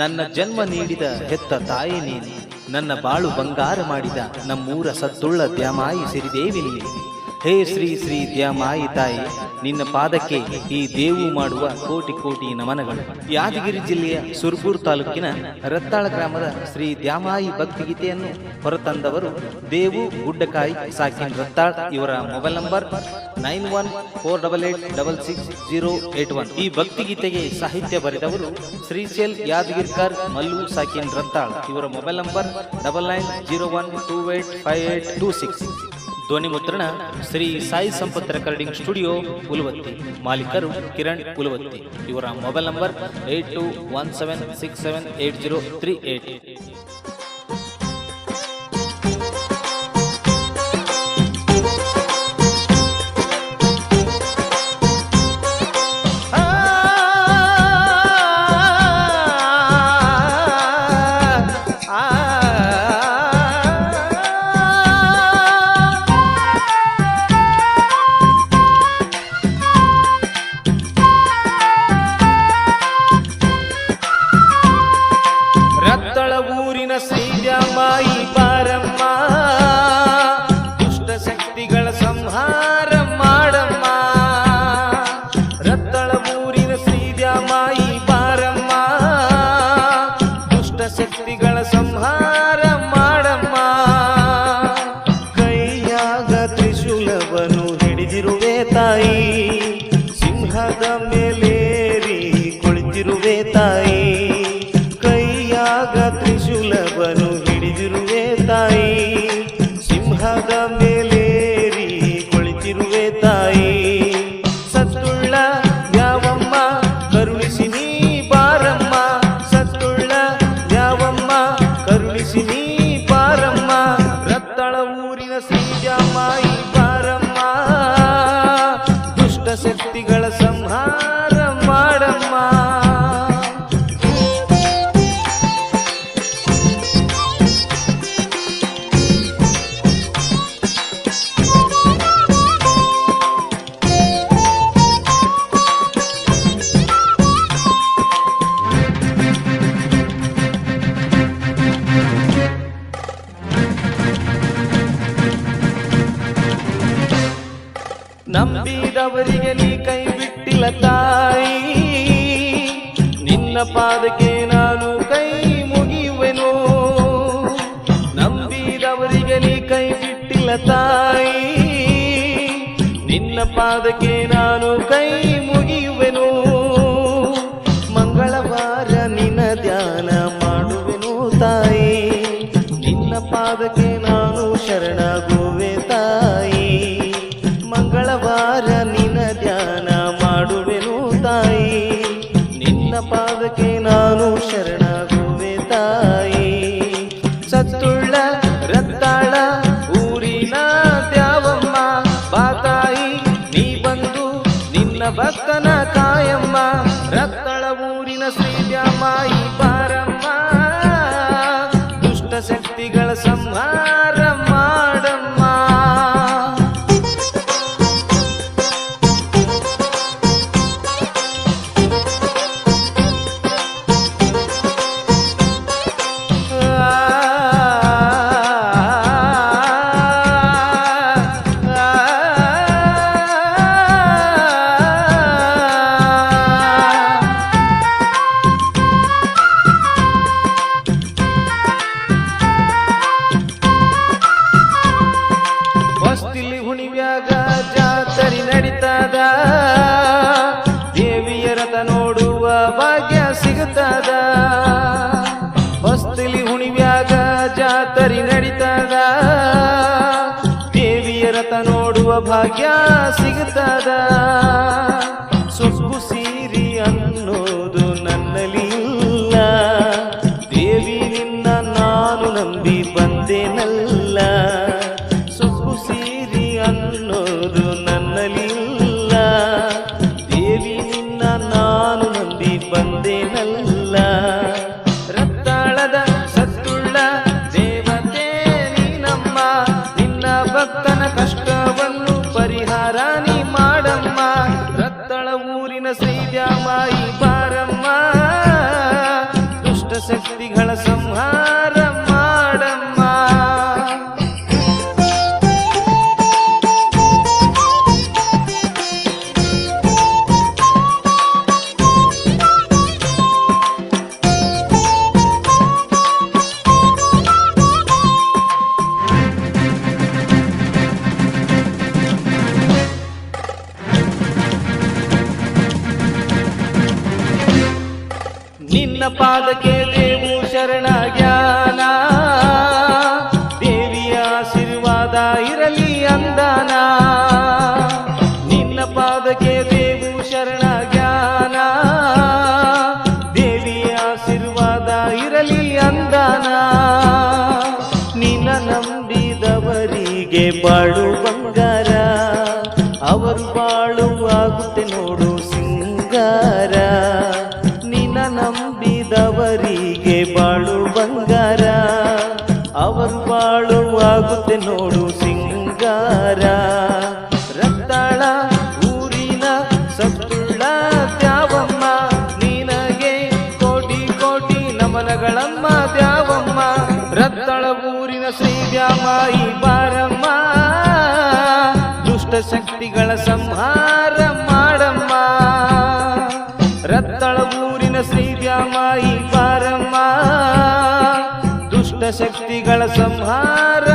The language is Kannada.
ನನ್ನ ಜನ್ಮ ನೀಡಿದ ಹೆತ್ತ ತಾಯಿ ನೀನು. ನನ್ನ ಬಾಳು ಬಂಗಾರ ಮಾಡಿದ ನಮ್ಮೂರ ಸತ್ತುಳ್ಳ ದ್ಯಾಮಾಯಿ ಸಿರಿದೇವಿ ನೀನು. ಹೇ ಶ್ರೀ ಶ್ರೀ ದ್ಯಾಮಾಯಿ ತಾಯಿ, ನಿನ್ನ ಪಾದಕ್ಕೆ ಈ ದೇವು ಮಾಡುವ ಕೋಟಿ ಕೋಟಿ ನಮನಗಳು. ಯಾದಗಿರಿ ಜಿಲ್ಲೆಯ ಸುರ್ಪುರ್ ತಾಲೂಕಿನ ರತ್ತಾಳ ಗ್ರಾಮದ ಶ್ರೀ ದ್ಯಾಮಾಯಿ ಭಕ್ತಿಗೀತೆಯನ್ನು ಹೊರತಂದವರು ದೇವು ಗುಡ್ಡಕಾಯಿ ಸಾಕಿನ್ ರತ್ತಾಳ್. ಇವರ mobile number nine one four double eight double six zero eight one. ಈ ಭಕ್ತಿಗೀತೆಗೆ ಸಾಹಿತ್ಯ ಬರೆದವರು ಶ್ರೀಶೈಲ್ ಯಾದಗಿರ್ಕರ್ ಮಲ್ಲು ಸಾಕಿನ್ ರತ್ತಾಳ್. ಇವರ mobile number double nine zero one two eight five eight two six. ಧ್ವನಿ ಮುದ್ರಣ ಶ್ರೀ ಸಾಯಿ ಸಂಪತ್ ರೆಕಾರ್ಡಿಂಗ್ ಸ್ಟುಡಿಯೋ ಉಲುವತ್ತಿ ಮಾಲೀಕರು ಕಿರಣ್ ಉಲುವತ್ತಿ ಇವರ mobile number eight two one seven six seven eight zero three eight ತ್ರಿಶೂಲವನ್ನು ಹಿಡಿದಿರುವೆ ತಾಯಿ. ಸಿಂಹದ ಮೇಲೇರಿ ನಂಬಿದವರಿಗೆ ನೀ ಕೈ ಬಿಟ್ಟಿಲ್ಲ ತಾಯಿ. ನಿನ್ನ ಪಾದಕ್ಕೆ ನಾನು ಕೈ ಮುಗಿಯುವೆನು. ನಂಬಿದವರಿಗೆ ನೀ ಕೈ ಬಿಟ್ಟಿಲ್ಲ ತಾಯಿ. ನಿನ್ನ ಪಾದಕ್ಕೆ ನಾನು ಕೈ ಮುಗಿಯುವೆನು. ಸಂಹಾರ ಸಿಗುತ್ತದ? ಹೊಸ್ತಿಲಿ ಹುಣಿವ್ಯಾಗ ಜಾತರಿ ನಡೀತದ? ದೇವಿಯ ರಥ ನೋಡುವ ಭಾಗ್ಯ ಸಿಗುತ್ತದ? ಸುಸು ಸೀರಿ ಅನ್ನೋದು ಪಾದಕ್ಕೆ ದೇವು ಶರಣ ಗಳಮ್ಮ ದ್ಯಾವಮ್ಮ, ರತ್ತಳ ಊರಿನ ಶ್ರೀ ದ್ಯಾಮಾಯಿ ಬಾರಮ್ಮ, ದುಷ್ಟ ಶಕ್ತಿಗಳ ಸಂಹಾರ ಮಾಡಮ್ಮ. ರತ್ತಳ ಊರಿನ ಶ್ರೀ ದ್ಯಾಮಾಯಿ ಬಾರಮ್ಮ, ದುಷ್ಟ ಶಕ್ತಿಗಳ ಸಂಹಾರ